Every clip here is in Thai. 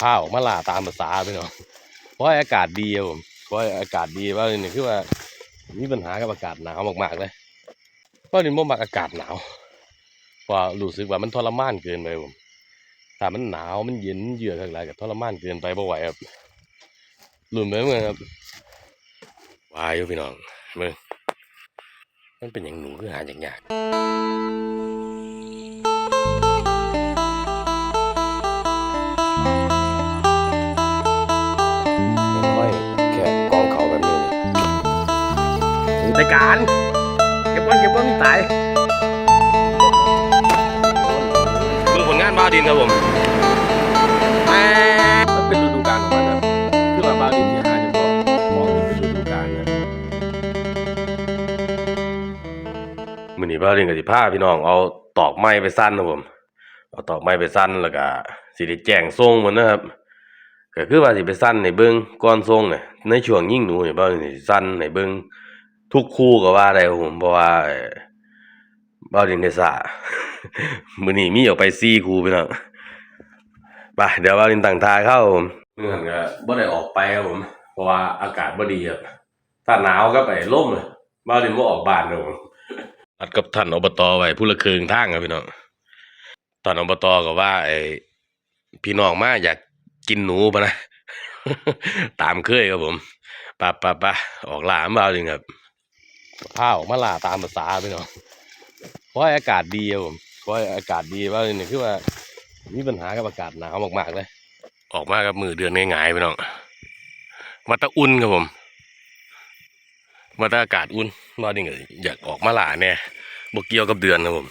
พาออกมาล่าตามภาษาพี่น้องเพราะอากาศดีผมเพราะอากาศดีว่าเนี่คือว่ามีปัญหากับอากาศหนาวมากๆเลยเพราะนี่บ่มักอากาศหนาวพราะว่ารู้สึกว่ามันทรมานเกินไปผมถ้ามันหนาวมันเย็นเยือกอะไรกับทรมานเกินไปบ่ไหวครับรุนไปเหมือนกันครับวายอยู่พี่น้องเบิ่งมันเป็นอย่างหนูคือหาอย่างยาก ในการเก็บก้อนเก็บก้อนตายดูผลงานบาวดินครับผมแหม่มันเป็นฤดูกาลของมันครับคือว่าบาวดินที่หาเฉพาะมองที่เป็นฤดูกาลนะมื้อนี้บาวดินกับสิพาพี่น้องเอาตอกไม้ไปสั้นครับผมเอาตอกไม้ไปสั้นแล้วก็สิได้แจ้งทรงมันนะครับก็คือว่าสิไปสั้นในเบิ่งก่อนทรงเนี่ยในช่วงยิ่งหนูเนี่ยบ่าวดินสิสั้นในเบิ่ง ทุกคู่ก็ว่าได้ครับผมเพราะว่าเอ่อบ่าวดินได้สามื้อนี้มีออกไป4คู่พี่น้องไปเดี๋ยวบ่าวดินตั้งทาเข้าครับผมเมื่อนั้นก็บ่ได้ออกไปครับผม เพราะว่าอากาศบ่ดีครับถ้าหนาวก็ไปร่มเลยบ่าวดินบ่ออกบ้านครับผมอัดกับท่านอบตไว้ผู้ละครึ่งทางครับพี่น้องตอนอบตก็ว่าไอ้พี่น้องมาอยากกินหนูปะนะ ตามเคยครับผมปะปะปะออกล่าบ่าวดินครับ พาออกมาล่าตามภาษาไปเน้องเพราะอากาศดีครับผมเพราะอากาศดีว่าเนี่คือว่ามีปัญหากับอากาศหนาวมากๆเลย ออกมากับมือเดือนง่ายๆไปน้องมาตะอุ่นครับผมมาแตะอากาศอุ่นว่านี่ก็อยากออกมาล่าเนี่ยบกเกี่ยวกับเดือนครับผม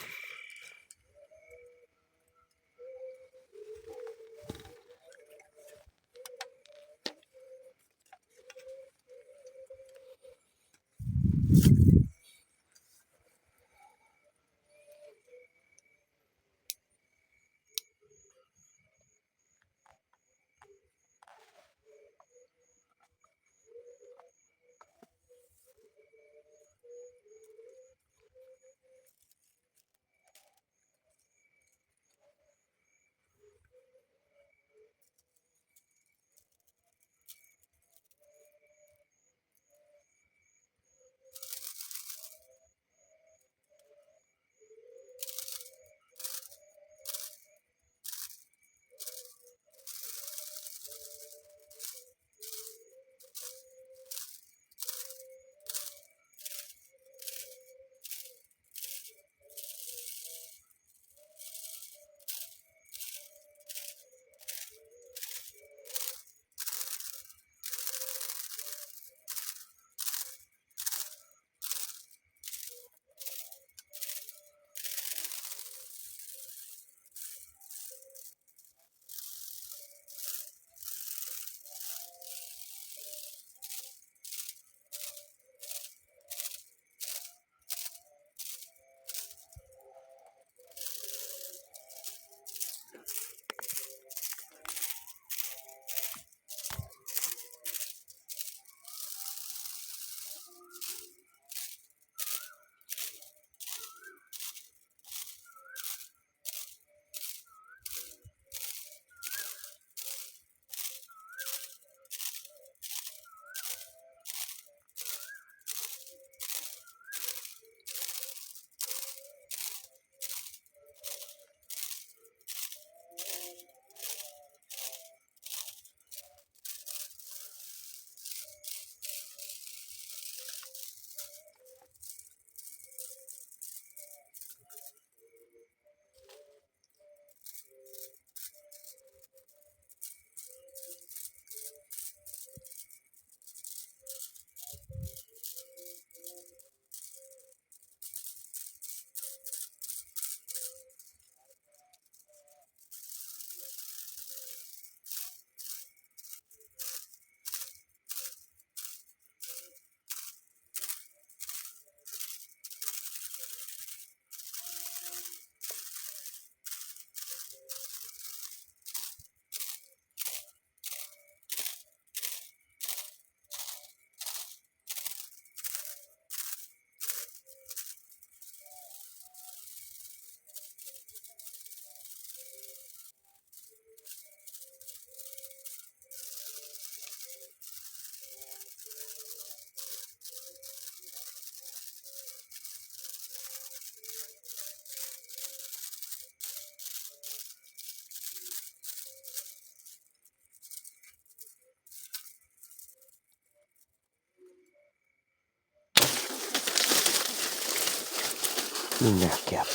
นี่อยากแก็บ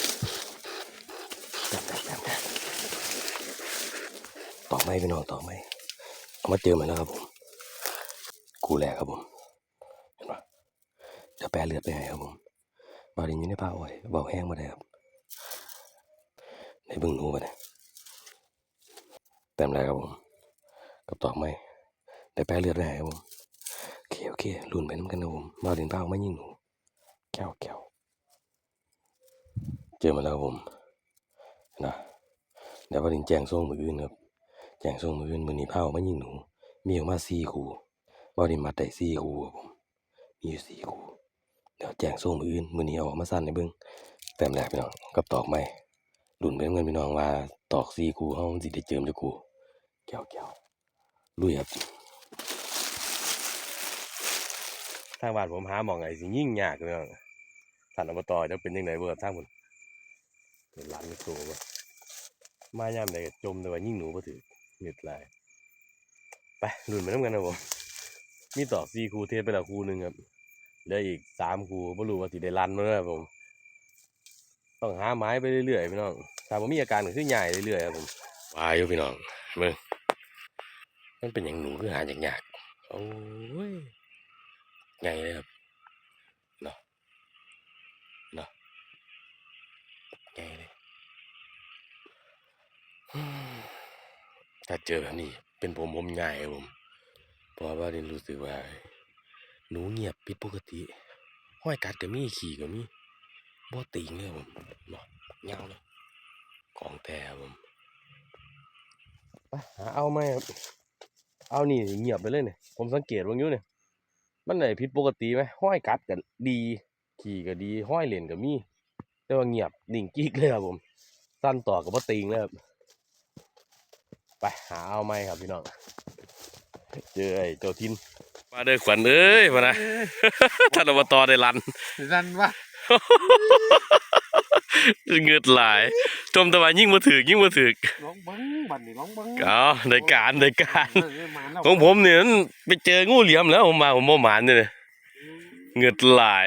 แก็บแก็บแก็บแก็บตอกไม้พี่น้องต่อกไม้เอามาเจอมาแล้วครับผม กูแหลกครับผม เห็นปะจะแปรเลือดไปให้ครับผมบาดินอยู่ในผ้าอ้อยเบาแห้งมาได้ครับในบึงหนูไปเนี่ยเต็มแล้วครับผม กับต่อกไม้ได้แปรเลือดไปให้ครับผมโอเคโอเคลุนไปน้ำกันครับผมบาดินเป้าไม่ยิ่งหนูแก้วแก้ว เจอมาแล้วครับผมนะเดี๋ยวบาดินแจงส่งมืออื่นครับ แจงส่งมืออื่นมือนี้เป้าไม่ยิงหนู มีออกมาสี่คู่บาดินมัดได้สี่คู่ครับผมมีอยู่สี่คู่เดี๋ยวแจงส่งมืออื่นมือนี้เอาออกมาสั้นในเบิ้องแต้มแรกพี่น้องกับตอกไม้ลุ่นไปน้ำกันพี่น้องว่าตอกสี่คู่เขามันสิได้เจิมจะคู่แก้วแก้วลุยครับทางบ้านผมหาหมองไงสิยิ่งยากเลยท่านอบตจะเป็นยังไงเบิดทางผม เป็นหลานไม่โตบ่มาย่ามใดก็จมแต่ว่ายิ่งหนูบ่ถือเงียดลาย ไปรุ่นไปน้ำกันนะผมมีต่อสี่คูเทศไปแล้วคูหนึ่งครับเหลืออีกสามคูบ่รู้ว่าสิได้รันมั้ยครับผม ต้องหาไม้ไปเรื่อยๆพี่น้องถ้าผมมีอาการก็คือใหญ่เรื่อยๆครับผมวายอยู่พี่น้องเบิ่งมันเป็นอย่างหนูคือหาอย่างยากโอ้ยไงเลยครับเนาะเนาะไงเลยอืม ถ้าเจอแบบนี้ เป็นผมผมง่ายผมเพราะว่าเรียนรู้สึกว่า หนูเงียบผิดปกติห้อยกัดก็มีขี่ก็มีบ่ติงเลยผมเนาะเงาเลยของแต่ผมไปหาเอาไหมครับเอานี่เงียบไปเลยเนี่ยผมสังเกตว่าอยู่เนี่ยมันไหนผิดปกติไหมห้อยกัดก็ดี ขี่ก็ดีห้อยเหรียญก็มี แต่ว่าเงียบนิ่งกิ๊กเลยครับผมสั้นต่อกับว่าติงเลยครับ ไปหาเอาไหมครับพี่น้องเจอไอ้เจ้าทินมาเด้อขวัญเอ้ยมานะท่านอบตได้รันรันวะเงือดหลาย จมตะวันยิ่งมาถือกยิ่งมาถือกร้องเบังบันนี่ร้องเบังเอาได้การได้การเออมาแล้วของผมเนี่ยมันไปเจองูเหลี่ยมแล้วผมมาผมบ่หมานเนี่ยเงือดหลาย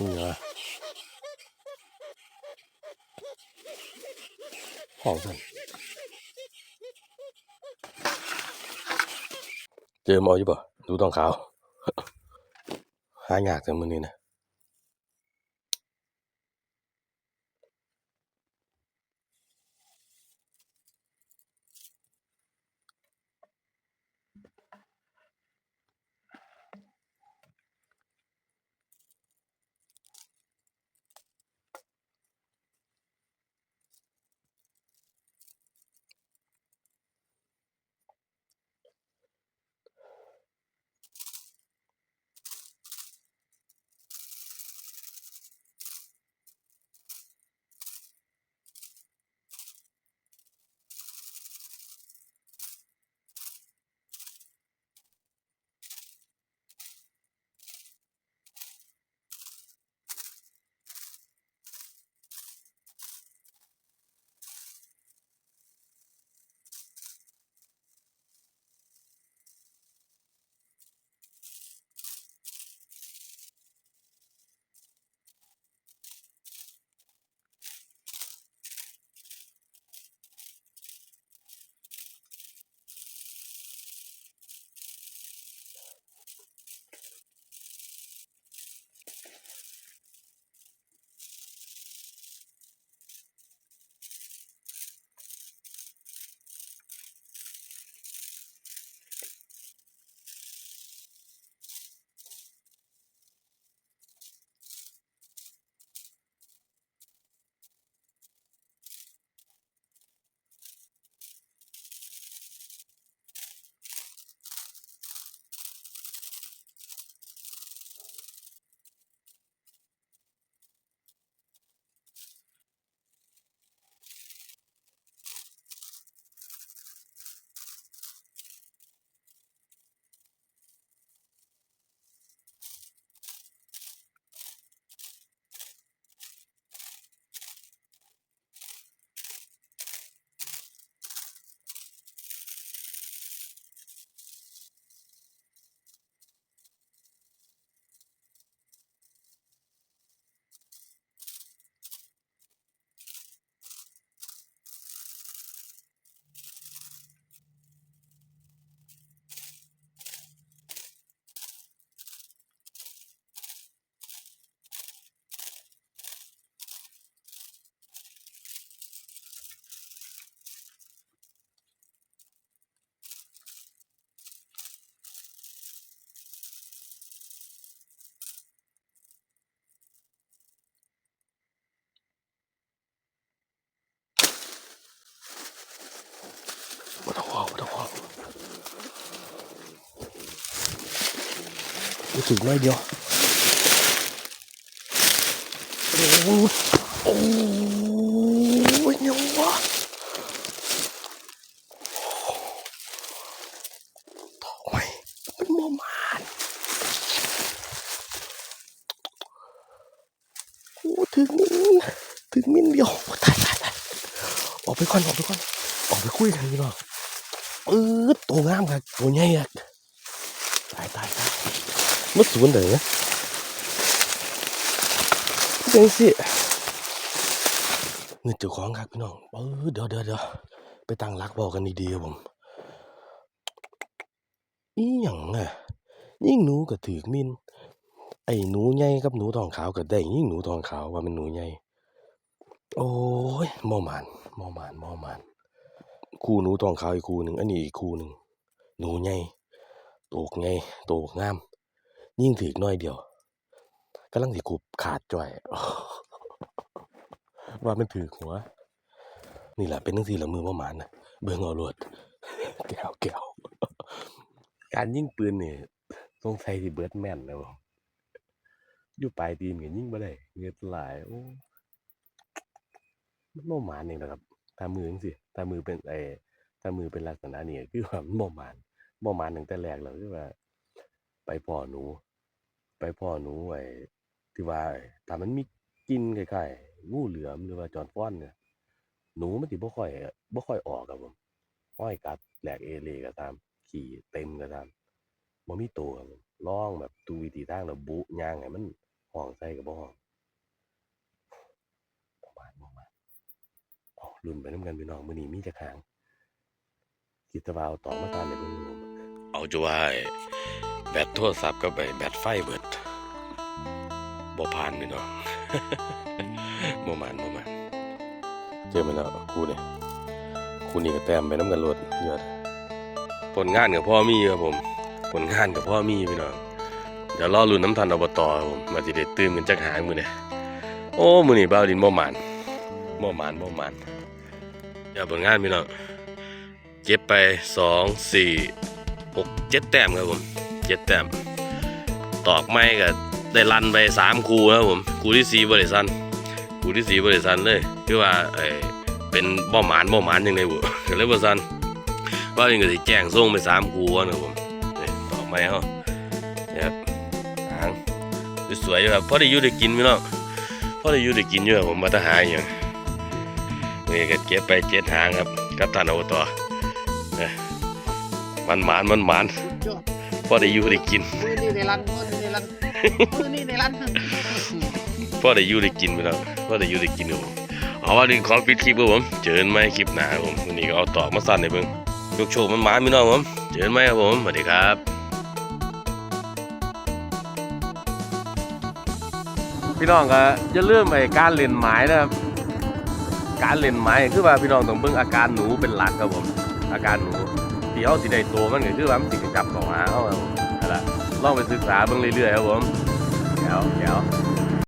นี่เหรอของสันเจอหมออยู่ป่ะดูต้องขาว หายากแต่มือนี้นะ ถึงน้อยเดียวโอ้โหโอ้ยเนี่ยวะตอกไว้มันโมมานโอ้ถึงมินถึงมินเดียวตายตายตายออกไปก่อนออกไปก่อนออกไปคุยกันพี่น้องปื๊ดตัวงามครับตัวใหญ่อะตายตายตาย มันสวนเด้อจังสิเงินเจ้าของครับพี่น้องเออเดี๋ยวเดี๋ยวเดี๋ยวไปตั้งรักบอกกันดีๆผมอีหยังอะยิ่งหนูก็ถือมินไอ้หนูใหญ่กับหนูทองขาวก็ได้ยิ่งหนูทองขาวว่ามันหนูใหญ่โอ้ยมอมานมอมานมอมานคู่หนูทองขาวอีกคู่หนึ่งอันนี้อีกคู่หนึ่งหนูใหญ่โตกไงโตกงาม ยิ่งถือน้อยเดียวกำลังสิกูขาดจ่อยว่ามันถือหัว นี่แหละเป็นทั้งสี่ละมือประมาณนะเบิ่งเอารวดแก้วแก้วการยิงปืนนี่สงสัยสิเบิร์ดแม่นนะบ่อยู่ปลายตีนก็ยิงบ่ได้เงือดไหลายโอ้มันบ่หมานนี่แหละครับถ้ามือจังซี่ถ้ามือเป็นไอ้ถ้ามือเป็นลักษณะนี้คือว่ามันบ่หมานบ่หมานตั้งแต่แรกแล้วคือว่า ไปพ่อหนู ไปพ่อหนูไอ้ที่ว่าถ้ามันมีกินคล้ายๆงูเหลือมหรือว่าจอนฟ้อนเนี่ยหนูมันสิบ่ค่อยบ่ค่อยออกครับผมห้อยกัดแหลกเอเลก็ตาม ขี่เต็มก็ตามบ่มีตัวครับผมร้องแบบตูวิธีทางแล้วบุย่างให้มันห้องใส่ก็บ่ห้องประมาณประมาณอ๋อรุ่นไปนํกันพี่น้องมื้อนี้มีจักหางคิดว่าเอาตอมาตานในเบิ่งอยู่ผมเอาจะว่า แบตโทรศัพท์กับไปแบตไฟเบิดบ่ผ่านพี่น้องบ่มานบ่มานเจอมาแล้วคู่นี่คู่นี้ก็แต้มไปน้ำกันรถเยอะผลงานกับพ่อมีครับผม ผลงานกับพ่อมีพี่น้องเดี๋ยวรอลุ้นน้ำทันอบตครับผมมาสิได้ตื่นกันจักหางมือเนี่ยโอ้มือนี่บ้าวดินบ่หมานบ่หมานบ่หมานเดี๋ยวผลงานพี่น้องเจ็บไปสองสี่หกเจ็ดแต้มครับผม เจ็ดแต้มตอกไม้ก็ได้ลันไปสามคูครับผมคูที่สี่บริสันกูที่สี่บริษัทเลยคือว่าเออเป็นบ่หมานบ่หมานยังไงบุก็เลยบริษัทว่านี่ก็สิแจ้งส่งไปสามกูวะนะผมต่อไม้เฮาเนี่ครับหางสวยๆครับพอได้อยู่ได้กินพี่น้องพอได้อยู่ได้กินอยู่ครับผมมาตะหารอย่างนี่ก็เก็บไปเจ็ดหางครับกับท่านอบตมันหมานมันหมานยอด พอได้อยู่ได้กินมือนี่ในรันมือนี่ในรันมือนี่ในรันพ่อได้อยู่ได้กินไปแล้วพ่อได้อยู่ได้กินครับผมเอาว่าดึงขอปิดคลิปครับผมเจอกันไหมคลิปหน้าครับผมวันนี้ก็เอาตอกมาสั่นให้เบิ่งโชคโชคมันหมาพี่น้องผมเจอกันไหมครับผมสวัสดีครับพี่น้องก็อย่าลืมไอ้การเล่นไม้นะครับการเล่นไม้คือว่าพี่น้องต้องเบิ่งอาการหนูเป็นหลักครับผม อาการหนู ที่เขาสิได้โตมันก็คือว่ามันสิกระจับเข้าหาเขาครับผมนั่นแหละลองไปศึกษาเบิ่งเรื่อยๆครับผมเดี๋ยวเดี๋ยว